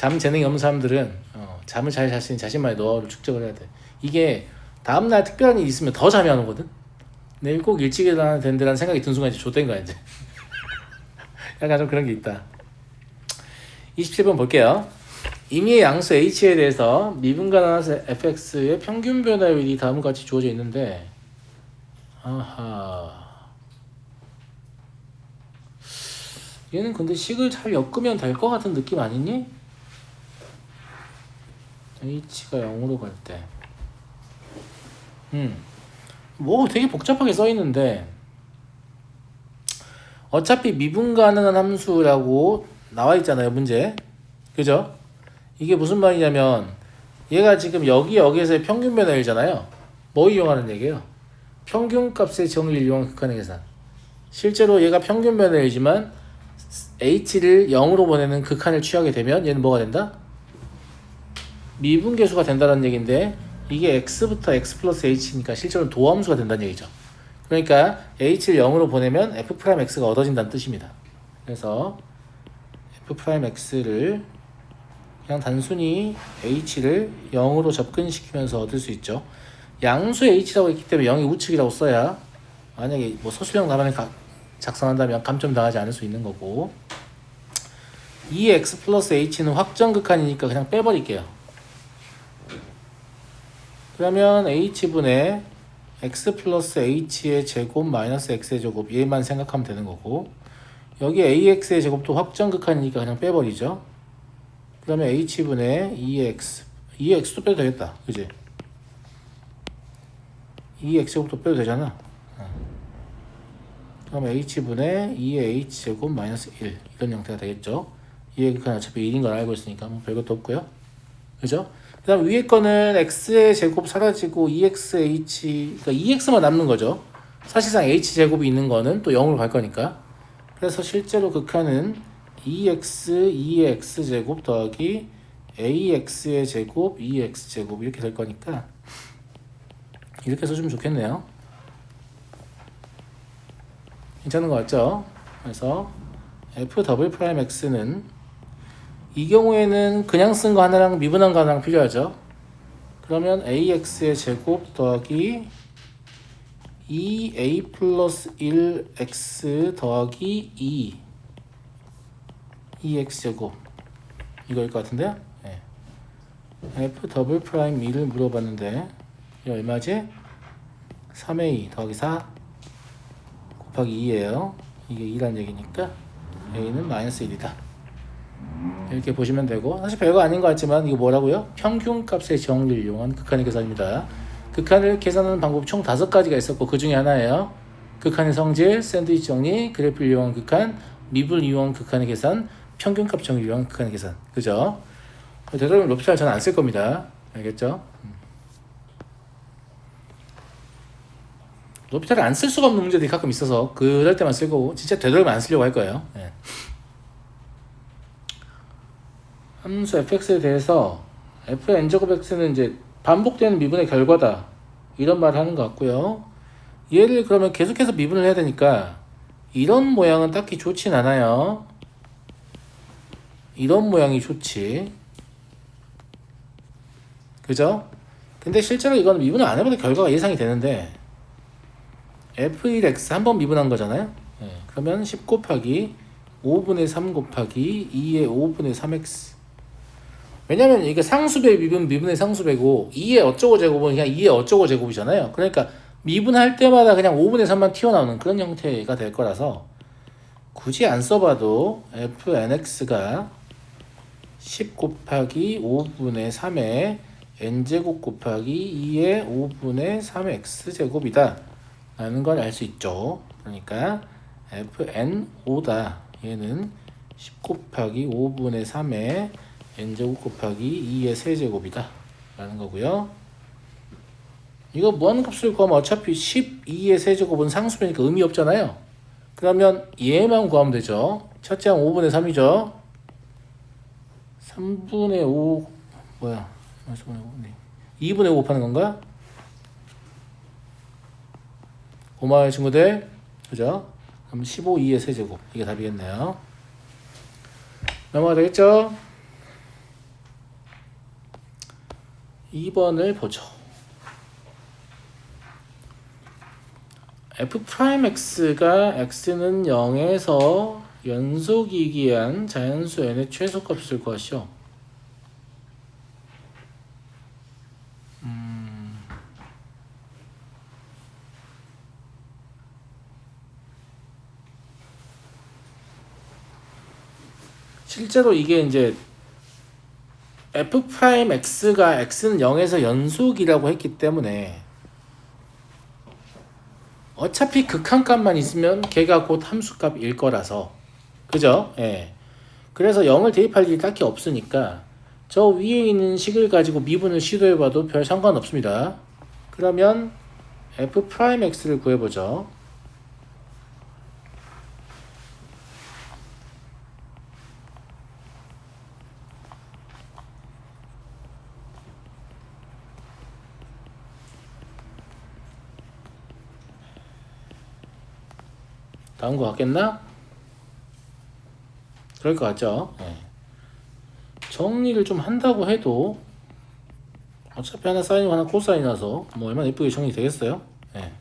잠 재능이 없는 사람들은 어, 잠을 잘 잘 수 있는 자신만의 노하우를 축적을 해야 돼. 이게 다음날 특별한 일이 있으면 더 잠이 안 오거든. 내일 꼭 일찍 일어나야 된다는 생각이 든 순간 이제 좆된 거야 이제. 약간 좀 그런 게 있다. 27번 볼게요. 임의의 양수 h에 대해서 미분간하나서 fx의 평균 변화율이 다음과 같이 주어져 있는데 아하 얘는 근데 식을 잘 엮으면 될 것 같은 느낌 아니니? H가 0으로 갈 때. 음. 뭐 되게 복잡하게 써 있는데 어차피 미분 가능한 함수라고 나와 있잖아요, 문제. 그죠? 이게 무슨 말이냐면 얘가 지금 여기 여기에서의 평균 변화율이잖아요. 뭐 이용하는 얘기예요? 평균 값의 정의를 이용한 극한의 계산. 실제로 얘가 평균 변화율이지만 h를 0으로 보내는 극한을 취하게 되면 얘는 뭐가 된다? 미분계수가 된다는 얘기인데 이게 x부터 x 플러스 h니까 실제로 도함수가 된다는 얘기죠. 그러니까 h를 0으로 보내면 f 프라임 x가 얻어진다는 뜻입니다. 그래서 f 프라임 x를 그냥 단순히 h를 0으로 접근시키면서 얻을 수 있죠. 양수 h라고 했기 때문에 0이 우측이라고 써야 만약에 뭐 서술형 가- 작성한다면 감점 당하지 않을 수 있는 거고 2x 플러스 h는 확정 극한이니까 그냥 빼버릴게요. 그러면 h분의 x 플러스 h의 제곱 마이너스 x의 제곱 얘만 생각하면 되는 거고 여기 ax의 제곱도 확정 극한이니까 그냥 빼버리죠. 그러면 h분의 2x 2x도 빼도 되겠다. 그지? 2x 제곱도 빼도 되잖아. 그럼 h분의 2의 h 제곱 마이너스 1 이런 형태가 되겠죠. 이의 극한 어차피 1인 걸 알고 있으니까 뭐 별것도 없고요. 그죠? 그 다음 위에 거는 x의 제곱 사라지고 2xh 그러니까 2x만 남는 거죠. 사실상 h 제곱이 있는 거는 또 0으로 갈 거니까. 그래서 실제로 극한은 2x 2의 x 제곱 더하기 ax의 제곱 2x 제곱 이렇게 될 거니까 이렇게 써주면 좋겠네요. 괜찮은 것 같죠? 그래서 f 더블 프라임 x는 이 경우에는 그냥 쓴 거 하나랑 미분한 거 하나랑 필요하죠. 그러면 ax의 제곱 더하기 2a 플러스 1x 더하기 2 2x 제곱 이거일 것 같은데요? 네. f 더블 프라임 2를 물어봤는데 이게 얼마지? 3a 더하기 4 곱하기 2예요. 이게 2란 얘기니까 a는 마이너스 1이다. 이렇게 보시면 되고 사실 별거 아닌 것 같지만 이거 뭐라고요? 평균값의 정리를 이용한 극한의 계산입니다. 극한을 계산하는 방법 총 다섯 가지가 있었고 그 중에 하나예요. 극한의 성질, 샌드위치 정리, 그래프를 이용한 극한, 미분을 이용한 극한의 계산, 평균값 정리를 이용한 극한의 계산. 그죠? 되도록이면 롭스타를 저는 안 쓸 겁니다. 알겠죠? 로피탈을 안쓸 수가 없는 문제들이 가끔 있어서 그럴 때만 쓸 거고 진짜 되도록이면 안 쓰려고 할 거예요. 예. 함수 fx에 대해서 f n 제곱 x는 이제 반복되는 미분의 결과다 이런 말을 하는 것 같고요. 얘를 그러면 계속해서 미분을 해야 되니까 이런 모양은 딱히 좋진 않아요. 이런 모양이 좋지. 그죠? 근데 실제로 이거는 미분을 안 해봐도 결과가 예상이 되는데 f1x 한 번 미분한 거잖아요. 예, 그러면 10 곱하기 5분의 3 곱하기 2의 5분의 3x. 왜냐면 이게 상수배 미분 미분의 상수배고 2의 어쩌고 제곱은 그냥 2의 어쩌고 제곱이잖아요. 그러니까 미분할 때마다 그냥 5분의 3만 튀어나오는 그런 형태가 될 거라서 굳이 안 써봐도 fnx가 10 곱하기 5분의 3의 n제곱 곱하기 2의 5분의 3x 제곱이다. 라는 걸 알 수 있죠. 그러니까 fn5다. 얘는 10 곱하기 5분의 3의 n제곱 곱하기 2의 세제곱이다. 라는 거고요. 이거 무한값을 구하면 어차피 12의 세제곱은 상수배니까 의미 없잖아요. 그러면 얘만 구하면 되죠. 첫째 항 5분의 3이죠. 3분의 5 뭐야? 2분의 5 곱하는 건가? 고마워요 친구들 그죠? 그럼 15 2의 세제곱 이게 답이겠네요 넘어가 되겠죠? 2번을 보죠. f 프라임 x가 x는 0에서 연속이기한 자연수 n의 최소값일 것이요. 음. 실제로 이게 이제 f 프라임 x가 x는 0에서 연속이라고 했기 때문에 어차피 극한값만 있으면 걔가 곧 함수값일 거라서 그죠? 예. 그래서 0을 대입할 일이 딱히 없으니까 저 위에 있는 식을 가지고 미분을 시도해봐도 별 상관없습니다. 그러면 f 프라임 x를 구해보죠. 다음 거 같겠나? 그럴 것 같죠? 예. 정리를 좀 한다고 해도 어차피 하나 사인이고 하나 코사인이라서 뭐 얼마나 예쁘게 정리 되겠어요? 예.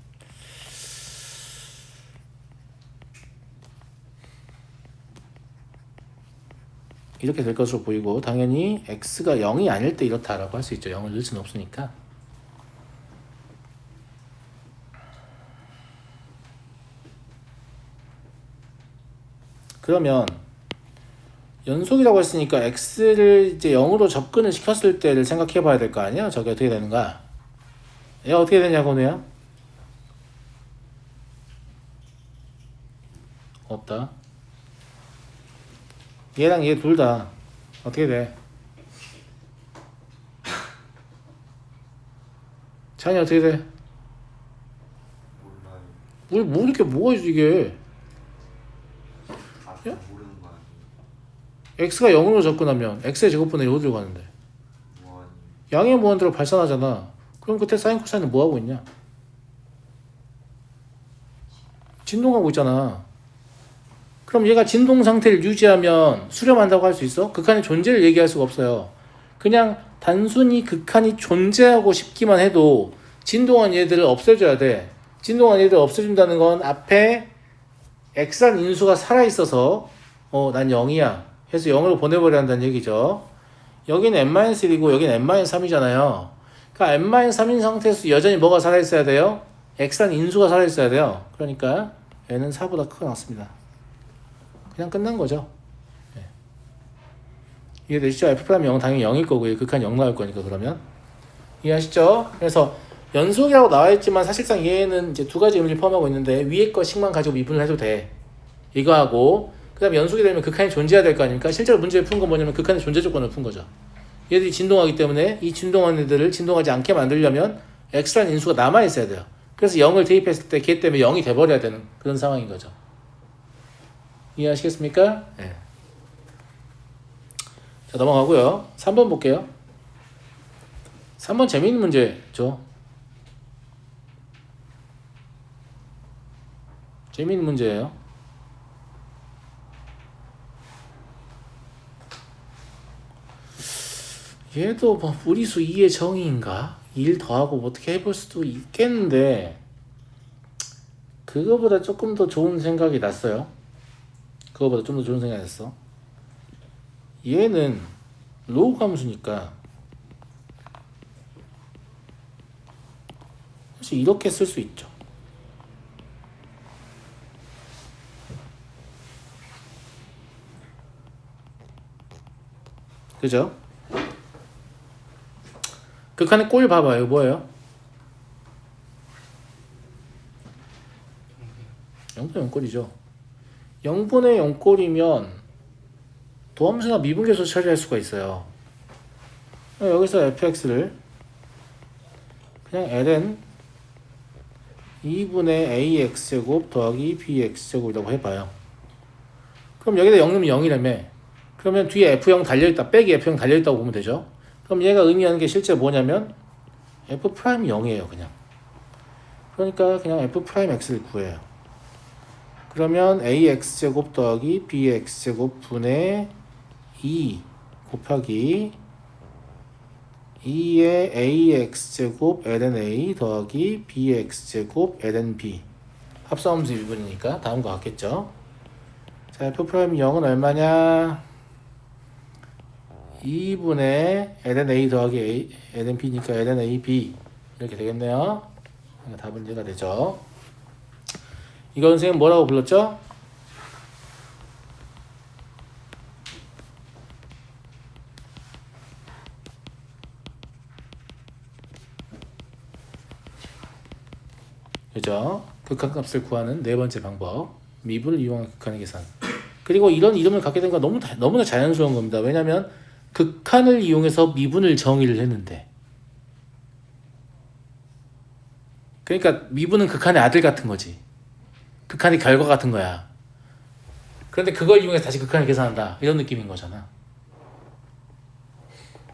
이렇게 될 것으로 보이고 당연히 x가 0이 아닐 때 이렇다라고 할 수 있죠. 0을 넣을 수는 없으니까. 그러면 연속이라고 했으니까 x를 이제 0으로 접근을 시켰을 때를 생각해 봐야 될 거 아니야? 저게 어떻게 되는가? 얘가 어떻게 되냐고 내야? 없다. 얘랑 얘 둘 다 어떻게 돼? 찬이 어떻게 돼? 몰라요. 뭘 모를 게 뭐가 이게? 아, 예? 모르는 거 아니에요? X가 0으로 접근하면 x의 제곱분의 어디로 가는데? 뭐 아니에요? 양의 무한대로 발산하잖아. 그럼 그때 사인 코사인은 뭐 하고 있냐? 진동하고 있잖아. 그럼 얘가 진동 상태를 유지하면 수렴한다고 할 수 있어? 극한의 존재를 얘기할 수가 없어요. 그냥 단순히 극한이 존재하고 싶기만 해도 진동한 얘들을 없애줘야 돼. 진동한 얘들을 없애준다는 건 앞에 x란 인수가 살아있어서 어, 난 0이야. 해서 0으로 보내버려야 한다는 얘기죠. 여기는 n-1이고 여기는 n-3이잖아요. 그러니까 n-3인 상태에서 여전히 뭐가 살아있어야 돼요? x란 인수가 살아있어야 돼요. 그러니까 얘는 4보다 크게 나왔습니다. 그냥 끝난 거죠. 예. 이해되시죠? f 프라임 0은 당연히 0일 거고요. 극한 0 나올 거니까 그러면 이해하시죠? 그래서 연속이라고 나와 있지만 사실상 얘는 이제 두 가지 의미를 포함하고 있는데 위에 것씩만 가지고 미분을 해도 돼. 이거하고 그다음에 연속이 되면 극한이 존재해야 될 거 아닙니까? 실제로 문제를 푼 건 뭐냐면 극한의 존재 조건을 푼 거죠. 얘들이 진동하기 때문에 이 진동하는 애들을 진동하지 않게 만들려면 x라는 인수가 남아 있어야 돼요. 그래서 0을 대입했을 때 걔 때문에 0이 돼 버려야 되는 그런 상황인 거죠. 이해하시겠습니까? 네. 자, 넘어가고요. 3번 볼게요. 3번 재미있는 문제죠. 재미있는 문제예요. 얘도 뭐 무리수 2의 정의인가? 1 더하고 뭐 어떻게 해볼 수도 있겠는데 그거보다 조금 더 좋은 생각이 났어요. 그거보다 좀 더 좋은 생각이 났어. 얘는 로우 함수니까 사실 이렇게 쓸 수 있죠. 그죠? 극한의 꼴 봐봐요. 뭐예요? 0분의 0꼴이죠. 0분의 0꼴이면 도함수나 미분계수 처리할 수가 있어요. 여기서 fx를 그냥 ln 2분의 ax제곱 더하기 bx제곱이라고 해봐요. 그럼 여기다 0 넣으면 0이라며. 그러면 뒤에 f0 달려있다. 빼기 f0 달려있다고 보면 되죠. 그럼 얘가 의미하는 게 실제 뭐냐면 f 프라임 0이에요 그냥. 그러니까 그냥 f 프라임 x를 구해요. 그러면 ax 제곱 더하기 bx 제곱 분의 2 곱하기 2의 ax-제곱 ln 더하기 bx-제곱 ln b. 합성함수 미분이니까 다음과 같겠죠? 자표 프라임 0은 얼마냐 2분의 ln a 더하기 a, ln b니까 ln a b. 이렇게 되겠네요. 답은 얘가 되죠. 이건 선생님 뭐라고 불렀죠? 그죠? 극한값을 구하는 네 번째 방법. 미분을 이용한 극한의 계산. 그리고 이런 이름을 갖게 된 건 너무 다- 너무나 자연스러운 겁니다. 왜냐하면 극한을 이용해서 미분을 정의를 했는데. 그러니까 미분은 극한의 아들 같은 거지. 극한의 결과 같은 거야. 그런데 그걸 이용해서 다시 극한을 계산한다. 이런 느낌인 거잖아.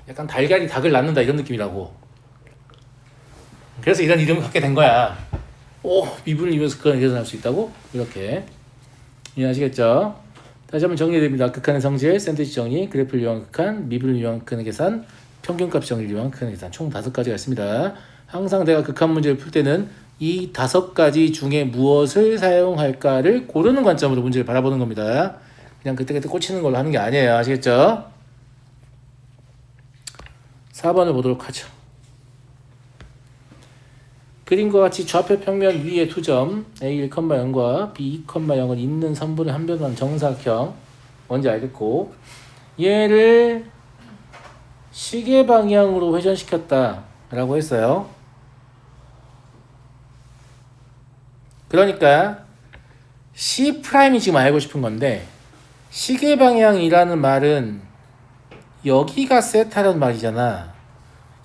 약간 달걀이 닭을 낳는다 이런 느낌이라고. 그래서 이런 이름을 갖게 된 거야. 오 미분을 이용해서 극한을 계산할 수 있다고? 이렇게. 이해하시겠죠? 다시 한번 정리해드립니다. 극한의 성질, 샌드위치 정리, 그래프를 이용한 극한, 미분을 이용한 극한의 계산, 평균값 정리를 이용한 극한의 계산 총 다섯 가지가 있습니다. 항상 내가 극한 문제를 풀 때는 이 다섯 가지 중에 무엇을 사용할까를 고르는 관점으로 문제를 바라보는 겁니다. 그냥 그때그때 꽂히는 걸로 하는 게 아니에요. 아시겠죠? 4번을 보도록 하죠. 그림과 같이 좌표 평면 위에 두 점 A 1,0과 B 2,0을 잇는 선분의 한 변한 정사각형. 뭔지 알겠고. 얘를 시계 방향으로 회전시켰다 라고 했어요. 그러니까 C 프라임이 지금 알고 싶은 건데 시계 방향이라는 말은 여기가 세타라는 말이잖아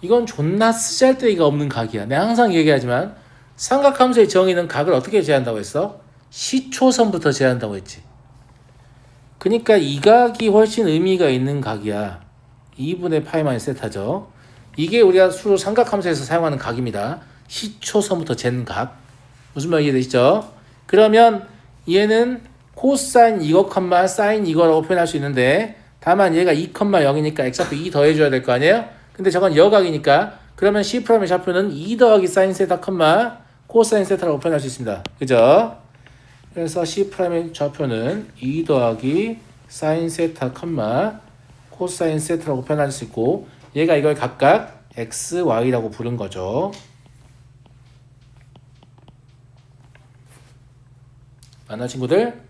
이건 존나 쓰잘데기가 없는 각이야. 내가 항상 얘기하지만 삼각함수의 정의는 각을 어떻게 제한다고 했어? 시초선부터 제한다고 했지. 그러니까 이 각이 훨씬 의미가 있는 각이야. 2분의 파이 마이너스 세타죠. 이게 우리가 수로 삼각함수에서 사용하는 각입니다. 시초선부터 잰 각. 무슨 말 이해되시죠? 그러면 얘는 코사인 이거 컴마 사인 이거라고 표현할 수 있는데 다만 얘가 2 컴마 0이니까 x좌표 2 더해줘야 될 거 아니에요? 근데 저건 여각이니까 그러면 C 프라임의 좌표는 2 더하기 사인 세타 컴마 코사인 세타라고 표현할 수 있습니다. 그죠? 그래서 C 프라임의 좌표는 2 더하기 사인 세타 컴마 코사인 세타라고 표현할 수 있고 얘가 이걸 각각 x, y라고 부른 거죠. 맞나 친구들?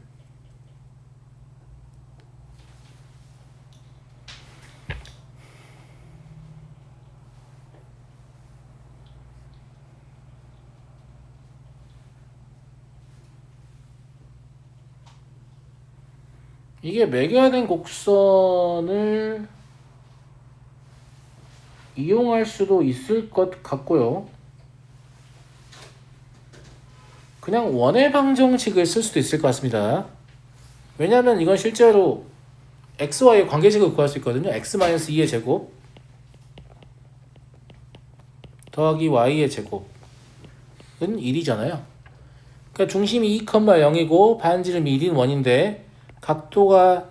이게 매개화 된 곡선을 이용할 수도 있을 것 같고요. 그냥 원의 방정식을 쓸 수도 있을 것 같습니다. 왜냐하면 이건 실제로 xy의 관계식을 구할 수 있거든요. x-2의 제곱 더하기 y의 제곱은 1이잖아요. 그러니까 중심이 2,0이고 반지름이 1인 원인데 각도가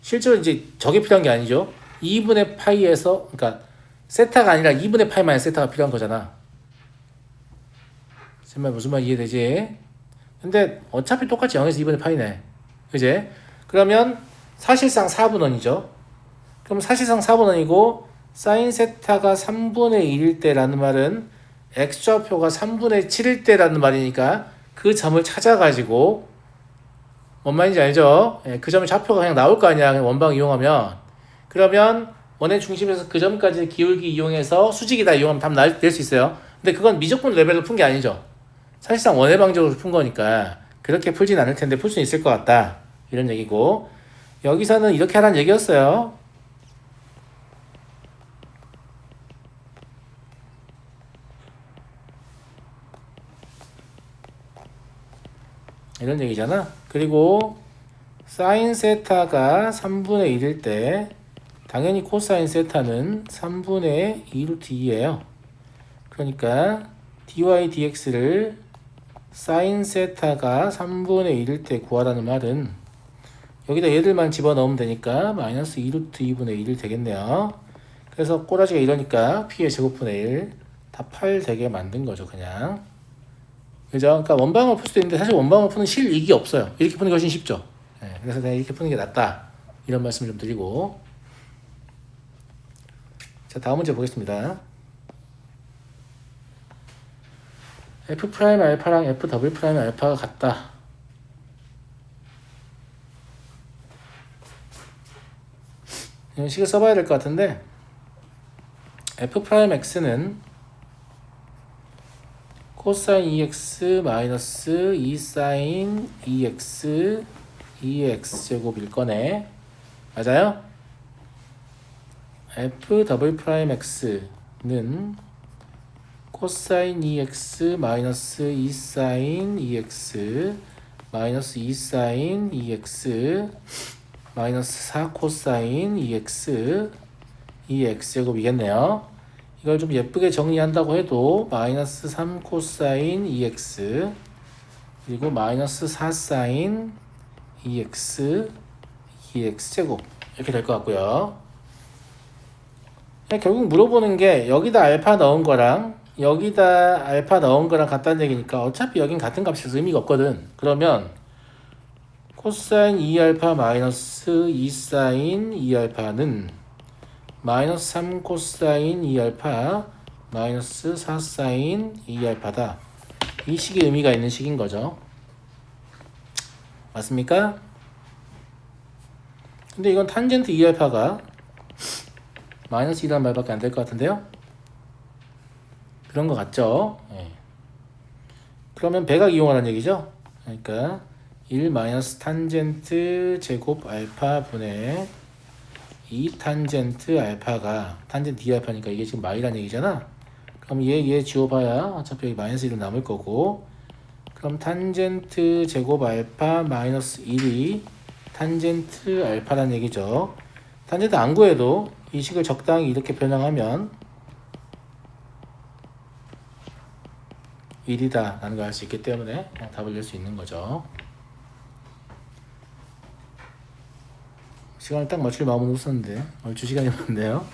실제로 이제 저게 필요한 게 아니죠. 2분의 파이에서 그러니까 세타가 아니라 2분의 파이 마이너스 세타가 필요한 거잖아. 정말 무슨 말 이해되지? 근데 어차피 똑같이 0에서 2분의 파이네. 그지? 그러면 사실상 4분원이죠. 그럼 사실상 4분원이고 사인 세타가 3분의 1일 때라는 말은 x좌표가 3분의 7일 때라는 말이니까 그 점을 찾아가지고 뭔 말인지 알죠? 예, 그 점의 좌표가 그냥 나올 거 아니야. 원방 이용하면. 그러면 원의 중심에서 그 점까지 기울기 이용해서 수직이다 이용하면 답낼수 있어요. 근데 그건 미적분 레벨로 푼 게 아니죠. 사실상 원의 방정으로 푼 거니까 그렇게 풀진 않을 텐데 풀 수 있을 것 같다. 이런 얘기고 여기서는 이렇게 하라는 얘기였어요. 이런 얘기잖아. 그리고 사인 세타가 3분의 1일 때 당연히 코사인 세타는 3분의 2루트 2예요. 그러니까 dy dx를 사인 세타가 3분의 1일 때 구하라는 말은 여기다 얘들만 집어넣으면 되니까 마이너스 2루트 2분의 1이 되겠네요. 그래서 꼬라지가 이러니까 P의 제곱분의 1. 다 8 되게 만든 거죠, 그냥. 그죠? 그러니까 원방을 풀 수도 있는데 사실 원방을 푸는 실익이 없어요. 이렇게 푸는 게 훨씬 쉽죠. 예, 그래서 그냥 이렇게 푸는 게 낫다. 이런 말씀 좀 드리고. 자, 다음 문제 보겠습니다. F 프라임 알파랑 F 더블 프라임 알파가 같다. 이런 식을 써봐야 될 것 같은데 f 프라임 x는 코사인 EX 마이너스 2 사인 EX 2x 제곱일 거네 맞아요? f 더블 프라임 x는 코사인 EX 마이너스 2 사인 EX 마이너스 2 사인 EX 마이너스 4 코사인 EX 2x 제곱이겠네요. 이걸 좀 예쁘게 정리한다고 해도 마이너스 3 코사인 EX 그리고 마이너스 4 사인 EX 2x 제곱 이렇게 될 것 같고요. 결국 물어보는 게 여기다 알파 넣은 거랑 여기다 알파 넣은 거랑 같다는 얘기니까 어차피 여긴 같은 값이라서 의미가 없거든. 그러면 코사인 2알파 마이너스 2사인 2알파는 마이너스 3 코사인 2알파 마이너스 4 사인 2알파다. 이 식의 의미가 있는 식인 거죠. 맞습니까? 근데 이건 탄젠트 2알파가 마이너스 2란 말밖에 안 될 것 같은데요? 그런 것 같죠? 예. 그러면 배각 이용하라는 얘기죠? 그러니까 1 마이너스 탄젠트 제곱 알파 분의 2 탄젠트 알파가 탄젠트 2알파니까 이게 지금 마이란 얘기잖아. 그럼 얘 얘 지워봐야 어차피 여기 마이너스 1은 남을 거고 그럼 탄젠트 제곱 알파 마이너스 1이 탄젠트 알파란 얘기죠. 탄젠트 안 구해도 이 식을 적당히 이렇게 변형하면 1이다 라는 걸 알 수 있기 때문에 답을 낼 수 있는 거죠. 시간을 딱 맞출 마음은 없었는데 얼추 시간이 많네요.